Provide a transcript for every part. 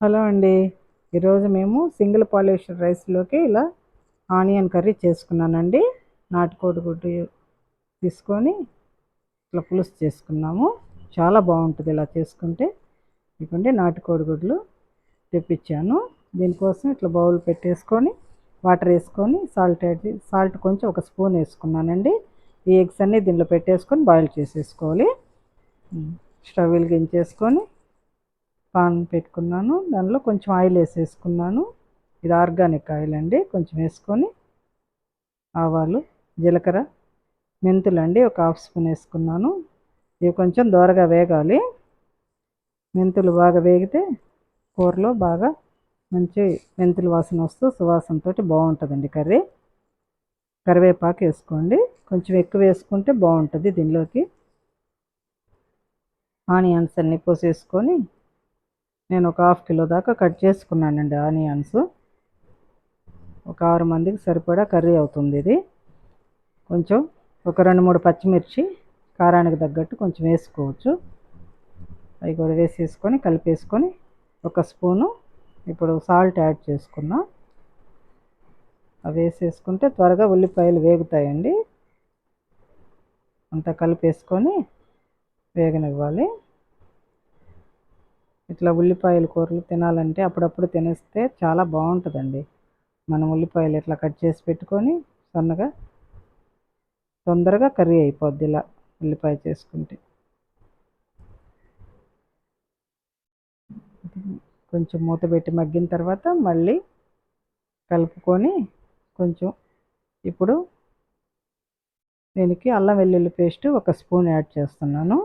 Hello అండి. ఈరోజు మేము సింగిల్ పాలిష్ రైస్లోకి ఇలా ఆనియన్ కర్రీ చేసుకున్నానండి. నాటుకోడి గుడ్డు తీసుకొని ఇట్లా పులుసు చేసుకున్నాము. చాలా బాగుంటుంది ఇలా చేసుకుంటే. ఇదిగోండి నాటుకోడి గుడ్లు తెప్పించాను. దీనికోసం ఇట్లా బౌల్ పెట్టేసుకొని వాటర్ వేసుకొని సాల్ట్ సాల్ట్ కొంచెం ఒక స్పూన్ వేసుకున్నానండి. ఈ ఎగ్స్ అన్నీ దీనిలో పెట్టేసుకొని బాయిల్ చేసేసుకోవాలి. స్టవ్ వెలిగించేసుకొని పాన్ పెట్టుకున్నాను. దానిలో కొంచెం ఆయిల్ వేసేసుకున్నాను. ఇది ఆర్గానిక్ ఆయిల్ అండి. కొంచెం వేసుకొని ఆవాలు జీలకర్ర మెంతులు అండి ఒక హాఫ్ స్పూన్ వేసుకున్నాను. ఇవి కొంచెం దోరగా వేగాలి. మెంతులు బాగా వేగితే కూరలో బాగా మంచి మెంతులు వాసన వస్తూ సువాసనతో బాగుంటుందండి కర్రీ. కరివేపాకు వేసుకోండి. కొంచెం ఎక్కువ వేసుకుంటే బాగుంటుంది దీనిలోకి. ఆనియన్స్ అన్నీ పోసేసుకొని నేను ఒక హాఫ్ కిలో దాకా కట్ చేసుకున్నానండి ఆనియన్స్. ఒక ఆరు మందికి సరిపడా కర్రీ అవుతుంది ఇది. కొంచెం ఒక రెండు మూడు పచ్చిమిర్చి కారానికి తగ్గట్టు కొంచెం వేసుకోవచ్చు. అవి కూడా వేసేసుకొని కలిపేసుకొని ఒక స్పూను ఇప్పుడు సాల్ట్ యాడ్ చేసుకున్నా. అవి వేసేసుకుంటే త్వరగా ఉల్లిపాయలు వేగుతాయండి. అంతా కలిపేసుకొని వేగనివ్వాలి. ఇట్లా ఉల్లిపాయల కూరలు తినాలంటే అప్పుడప్పుడు తినేస్తే చాలా బాగుంటుందండి. మనం ఉల్లిపాయలు ఇట్లా కట్ చేసి పెట్టుకొని సన్నగా తొందరగా కర్రీ అయిపోద్ది ఇలా ఉల్లిపాయ చేసుకుంటే. కొంచెం మూత పెట్టి మగ్గిన తర్వాత మళ్ళీ కలుపుకొని కొంచెం ఇప్పుడు దీనికి అల్లం వెల్లుల్లి పేస్ట్ ఒక స్పూన్ యాడ్ చేస్తున్నాను.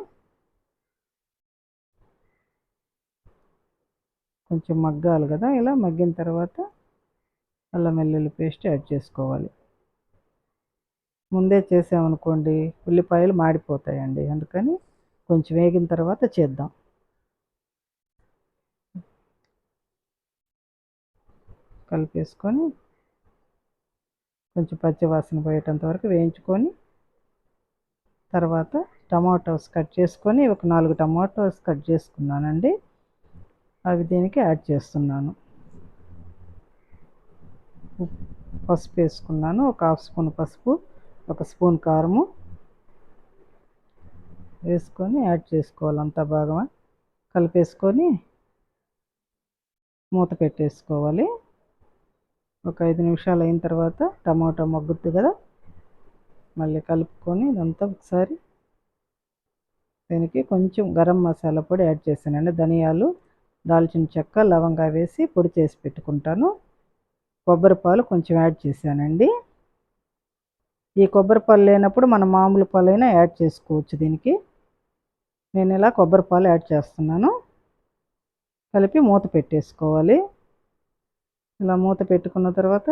కొంచెం మగ్గాలి కదా ఇలా మగ్గిన తర్వాత అల్లం వెల్లుల్లి పేస్ట్ యాడ్ చేసుకోవాలి. ముందే చేసామనుకోండి ఉల్లిపాయలు మాడిపోతాయండి అందుకని కొంచెం వేగిన తర్వాత చేద్దాం. కలిపేసుకొని కొంచెం పచ్చివాసన పోయేటంత వరకు వేయించుకొని తర్వాత టమాటోస్ కట్ చేసుకొని ఒక నాలుగు టమాటోస్ కట్ చేసుకున్నానండి. అవి దీనికి యాడ్ చేస్తున్నాను. పసుపు వేసుకున్నాను. ఒక హాఫ్ స్పూన్ పసుపు ఒక స్పూన్ కారము వేసుకొని యాడ్ చేసుకోవాలి అంతా బాగా. కలిపేసుకొని మూత పెట్టేసుకోవాలి. ఒక ఐదు నిమిషాలు అయిన తర్వాత టమాటా మగ్గుద్ది కదా. మళ్ళీ కలుపుకొని ఇదంతా ఒకసారి దీనికి కొంచెం గరం మసాలా పొడి యాడ్ చేశానండి. ధనియాలు దాల్చిన చెక్క లవంగా వేసి పొడి చేసి పెట్టుకుంటాను. కొబ్బరి పాలు కొంచెం యాడ్ చేశానండి. ఈ కొబ్బరి పాలు లేనప్పుడు మనం మామూలు పాలైనా యాడ్ చేసుకోవచ్చు దీనికి. నేను ఇలా కొబ్బరి పాలు యాడ్ చేస్తున్నాను. కలిపి మూత పెట్టేసుకోవాలి. ఇలా మూత పెట్టుకున్న తర్వాత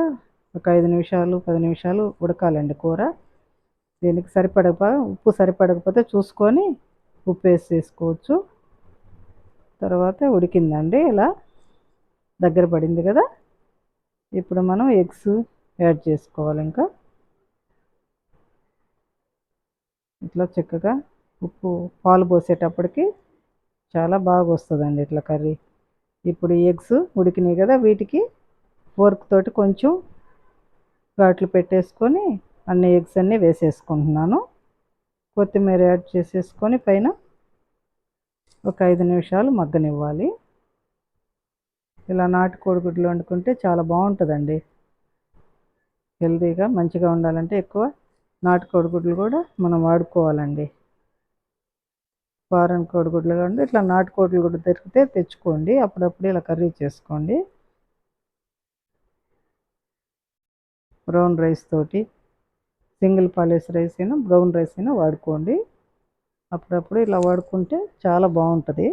ఒక ఐదు నిమిషాలు పది నిమిషాలు ఉడకాలండి కూర. దీనికి సరిపడక ఉప్పు సరిపడకపోతే చూసుకొని ఉప్పు వేసేసుకోవచ్చు తర్వాత ఉడికిందండి. ఇలా దగ్గర పడింది కదా. ఇప్పుడు మనం ఎగ్స్ యాడ్ చేసుకోవాలి ఇంకా. ఇట్లా చక్కగా ఉప్పు పాలు పోసేటప్పటికి చాలా బాగా వస్తుందండి ఇట్లా కర్రీ. ఇప్పుడు ఎగ్స్ ఉడికినాయి కదా వీటికి. ఫోర్క్ తోటి కొంచెం ఘాట్లు పెట్టేసుకొని అన్ని ఎగ్స్ అన్నీ వేసేసుకుంటున్నాను. కొత్తిమీర యాడ్ చేసేసుకొని పైన ఒక ఐదు నిమిషాలు మగ్గనివ్వాలి. ఇలా నాటు కోడిగుడ్లు వండుకుంటే చాలా బాగుంటుందండి. హెల్తీగా మంచిగా ఉండాలంటే ఎక్కువ నాటు కోడిగుడ్లు కూడా మనం వాడుకోవాలండి. ఫారెన్ కోడిగుడ్లు కాకుండా ఇట్లా నాటు కూడా దొరికితే తెచ్చుకోండి. అప్పుడప్పుడు ఇలా కర్రీ చేసుకోండి. బ్రౌన్ రైస్ తోటి సింగిల్ పాలిష్ రైస్ అయినా బ్రౌన్ రైస్ అయినా వాడుకోండి. అప్పుడప్పుడు ఇలా వాడుకుంటే చాలా బాగుంటుంది.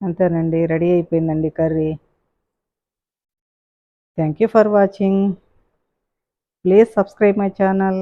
అంతేనండి రెడీ అయిపోయిందండి curry. Thank you for watching please subscribe my channel